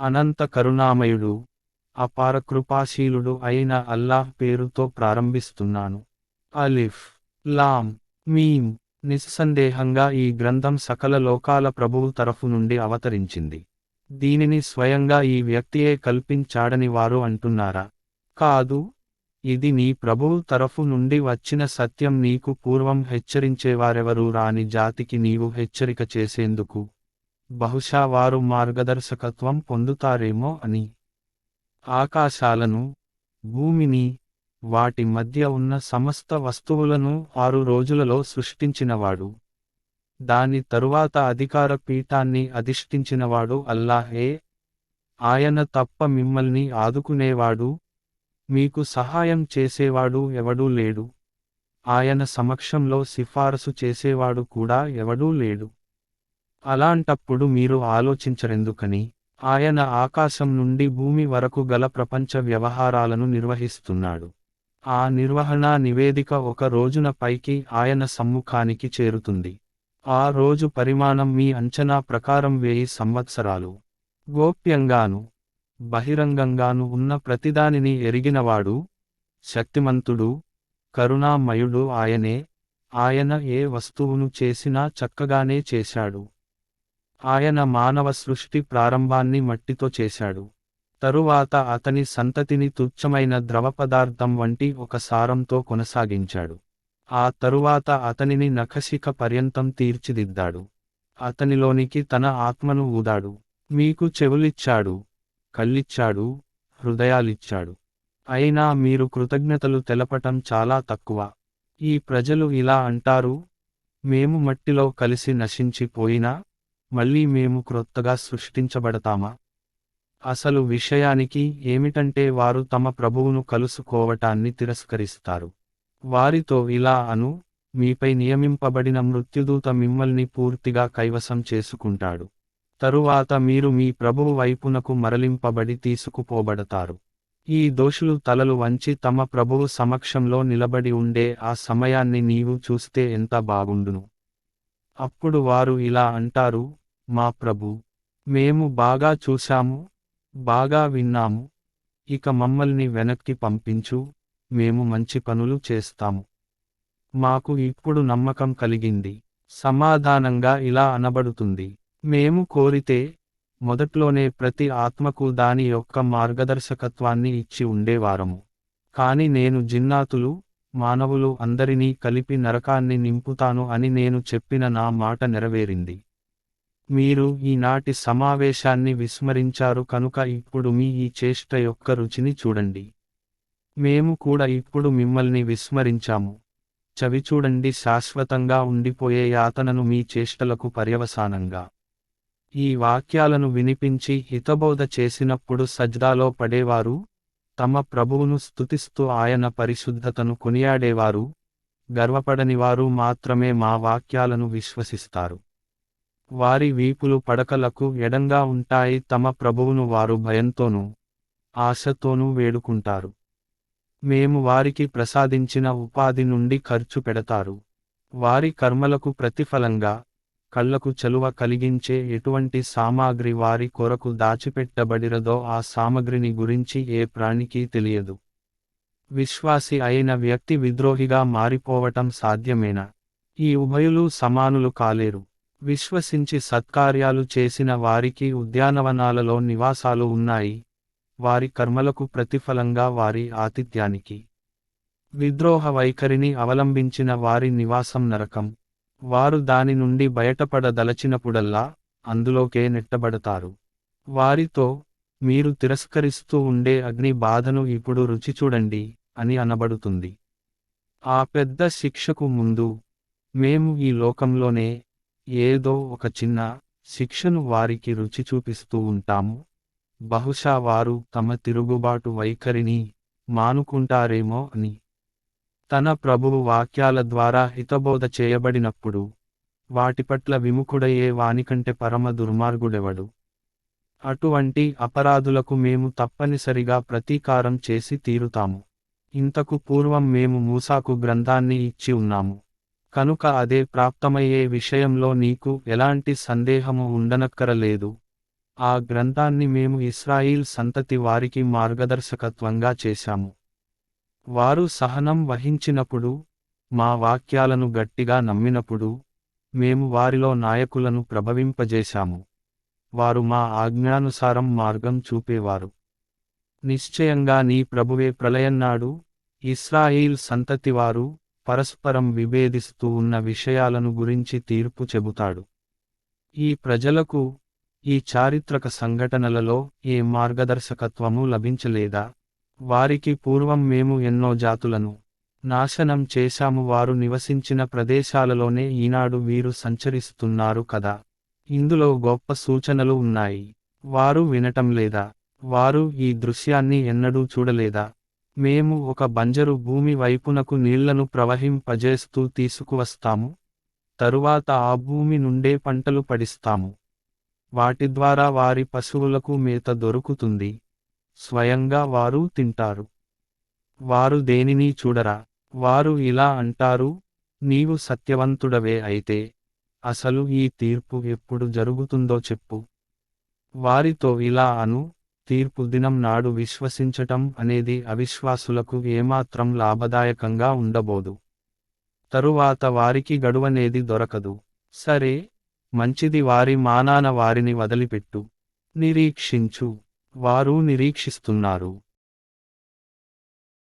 అనంత కరుణామయుడు అపార కృపాశీలుడు అయిన అల్లాహ్ పేరుతో ప్రారంభిస్తున్నాను. అలిఫ్ లామ్ మీమ్ నిస్సందేహంగా ఈ గ్రంథం సకల లోకాల ప్రభువు తరఫు నుండి అవతరించింది. దీనిని స్వయంగా ఈ వ్యక్తియే కల్పించాడని వారు అంటున్నారా? కాదు ఇది నీ ప్రభువు తరఫు నుండి వచ్చిన సత్యం నీకు పూర్వం హెచ్చరించేవారెవరూ రాని జాతికి నీవు హెచ్చరిక చేసేందుకు బహుశా వారు మార్గదర్శకత్వం పొందుతారేమో అని. ఆకాశాలను భూమిని వాటి మధ్య ఉన్న సమస్త వస్తువులను ఆరు రోజులలో సృష్టించినవాడు. దాని తరువాత అధికార పీఠాన్ని అధిష్ఠించినవాడు అల్లాహే. ఆయన తప్ప మిమ్మల్ని ఆదుకునేవాడు మీకు సహాయం చేసేవాడు ఎవడూ లేడు. ఆయన సమక్షంలో సిఫారసు చేసేవాడు కూడా ఎవడూ లేడు. అలాంటప్పుడు మీరు ఆలోచించరెందుకని? ఆయన ఆకాశం నుండి భూమి వరకు గల ప్రపంచ వ్యవహారాలను నిర్వహిస్తున్నాడు. ఆ నిర్వహణా నివేదిక ఒక రోజున పైకి ఆయన సమ్ముఖానికి చేరుతుంది. ఆ రోజు పరిమాణం మీ అంచనా ప్రకారం వేయి సంవత్సరాలు. గోప్యంగాను బహిరంగంగాను ఉన్న ప్రతిదానిని ఎరిగినవాడు శక్తిమంతుడు కరుణామయుడు ఆయనే. ఆయన ఏ వస్తువును చేసినా చక్కగానే చేశాడు. ఆయన మానవ సృష్టి ప్రారంభాన్ని మట్టితో చేశాడు. తరువాత అతని సంతతిని తుచ్చమైన ద్రవ పదార్థం వంటి ఒక సారంతో కొనసాగించాడు. ఆ తరువాత అతనిని నఖశిక పర్యంతం తీర్చిదిద్దాడు. అతనిలోనికి తన ఆత్మను ఊదాడు. మీకు చెవులిచ్చాడు కళ్ళిచ్చాడు హృదయాలిచ్చాడు. అయినా మీరు కృతజ్ఞతలు తెలపటం చాలా తక్కువ. ఈ ప్రజలు ఇలా అంటారు మేము మట్టిలో కలిసి నశించిపోయినా మళ్ళీ మేము క్రొత్తగా సృష్టించబడతామా? అసలు విషయానికి ఏమిటంటే వారు తమ ప్రభువును కలుసుకోవటాన్ని తిరస్కరిస్తారు. వారితో ఇలా అను మీపై నియమింపబడిన మృత్యుదూత మిమ్మల్ని పూర్తిగా కైవసం చేసుకుంటాడు. తరువాత మీరు మీ ప్రభువు వైపునకు మరలింపబడి తీసుకుపోబడతారు. ఈ దోషులు తలలు వంచి తమ ప్రభువు సమక్షంలో నిలబడి ఉండే ఆ సమయాన్ని నీవు చూస్తే ఎంత బాగుండును? అప్పుడు వారు ఇలా అంటారు మా ప్రభు మేము బాగా చూశాము బాగా విన్నాము ఇక మమ్మల్ని వెనక్కి పంపించు మేము మంచి పనులు చేస్తాము. మాకు ఇప్పుడు నమ్మకం కలిగింది సమాధానంగా ఇలా అనబడుతుంది. మేము కోరితే మొదట్లోనే ప్రతి ఆత్మకు దాని యొక్క మార్గదర్శకత్వాన్ని ఇచ్చి ఉండేవారము. కాని నేను జిన్నాతులు మానవులు అందరినీ కలిపి నరకాన్ని నింపుతాను అని నేను చెప్పిన నా మాట నెరవేరింది. మీరు ఈనాటి సమావేశాన్ని విస్మరించారు కనుక ఇప్పుడు మీ ఈ చేష్ట యొక్క రుచిని చూడండి. మేము కూడా ఇప్పుడు మిమ్మల్ని విస్మరించాము. చవిచూడండి శాశ్వతంగా ఉండిపోయే యాతనను మీ చేష్టలకు పర్యవసానంగా. ఈ వాక్యాలను వినిపించి హితబోధ చేసినప్పుడు సజ్దాలో పడేవారు తమ ప్రభువును స్తుతిస్తూ ఆయన పరిశుద్ధతను కొనియాడేవారు గర్వపడనివారు మాత్రమే మా వాక్యాలను విశ్వసిస్తారు. వారి వీపులు పడకలకు ఎడంగా ఉంటాయి తమ ప్రభువును వారు భయంతోనూ ఆశతోనూ వేడుకుంటారు. మేము వారికి ప్రసాదించిన ఉపాధి నుండి ఖర్చు పెడతారు. వారి కర్మలకు ప్రతిఫలంగా కళ్ళకు చలువ కలిగించే ఎటువంటి సామాగ్రి వారి కొరకు దాచిపెట్టబడిరదో ఆ సామగ్రిని గురించి ఏ ప్రాణికి తెలియదు. విశ్వాసి అయిన వ్యక్తి విద్రోహిగా మారిపోవటం సాధ్యమేనా? ఈ ఉభయులు సమానులు కాలేరు. విశ్వసించి సత్కార్యాలు చేసిన వారికి ఉద్యానవనాలలో నివాసాలు ఉన్నాయి. వారి కర్మలకు ప్రతిఫలంగా వారి ఆతిథ్యానికి. విద్రోహ వైఖరిని అవలంబించిన వారి నివాసం నరకం. వారు దాని నుండి బయటపడదలచినప్పుడల్లా అందులోకే నెట్టబడతారు. వారితో మీరు తిరస్కరిస్తూ ఉండే అగ్ని బాధను ఇప్పుడు రుచి చూడండి అని అనబడుతుంది. ఆ పెద్ద శిక్షకు ముందు మేము ఈ లోకంలోనే ఏదో ఒక చిన్న శిక్షను వారికి రుచి చూపిస్తూ ఉంటాము. బహుశా వారు తమ తిరుగుబాటు వైఖరిని మానుకుంటారేమో అని. తన ప్రభువు వాక్యాల ద్వారా హితబోధ చేయబడినప్పుడు వాటి పట్ల విముఖుడయ్యే వానికంటే పరమ దుర్మార్గుడెవడు? అటువంటి అపరాధులకు మేము తప్పనిసరిగా ప్రతీకారం చేసి తీరుతాము. ఇంతకు పూర్వం మేము మూసాకు గ్రంథాన్ని ఇచ్చి ఉన్నాము. కనుక అదే ప్రాప్తమయ్యే విషయంలో నీకు ఎలాంటి సందేహము ఉండనక్కరలేదు. ఆ గ్రంథాన్ని మేము ఇస్రాయిల్ సంతతి వారికి మార్గదర్శకత్వంగా చేశాము. వారు సహనం వహించినప్పుడు మా వాక్యాలను గట్టిగా నమ్మినప్పుడు మేము వారిలో నాయకులను ప్రభవింపజేశాము. వారు మా ఆజ్ఞానుసారం మార్గం చూపేవారు. నిశ్చయంగా నీ ప్రభువే ప్రళయన్నాడు ఇస్రాయిల్ సంతతివారు పరస్పరం విభేదిస్తూ ఉన్న విషయాలను గురించి తీర్పు చెబుతాడు. ఈ ప్రజలకు ఈ చారిత్రక సంఘటనలలో ఏ మార్గదర్శకత్వము లభించలేదా? వారికి పూర్వం మేము ఎన్నో జాతులను నాశనం చేశాము వారు నివసించిన ప్రదేశాలలోనే ఈనాడు వీరు సంచరిస్తున్నారు కదా. ఇందులో గొప్ప సూచనలు ఉన్నాయి. వారు వినటం లేదా? వారు ఈ దృశ్యాన్ని ఎన్నడూ చూడలేదా? మేము ఒక బంజరు భూమి వైపునకు నీళ్ళను ప్రవహింపజేస్తూ తీసుకువస్తాము. తరువాత ఆ భూమి నుండే పంటలు పడిస్తాము. వాటి ద్వారా వారి పశువులకు మేత దొరుకుతుంది. స్వయంగా వారు తింటారు. వారు దేనిని చూడరా? వారు ఇలా అంటారు నీవు సత్యవంతుడవే అయితే అసలు ఈ తీర్పు ఎప్పుడు జరుగుతుందో చెప్పు. వారితో ఇలా అను తీర్పు దినం నాడు విశ్వసించటం అనేది అవిశ్వాసులకు ఏమాత్రం లాభదాయకంగా ఉండబోదు. తరువాత వారికి గడువనేది దొరకదు. సరే మంచిది వారి మానాన వారిని వదిలిపెట్టు. నిరీక్షించు. వారు నిరీక్షిస్తున్నారు.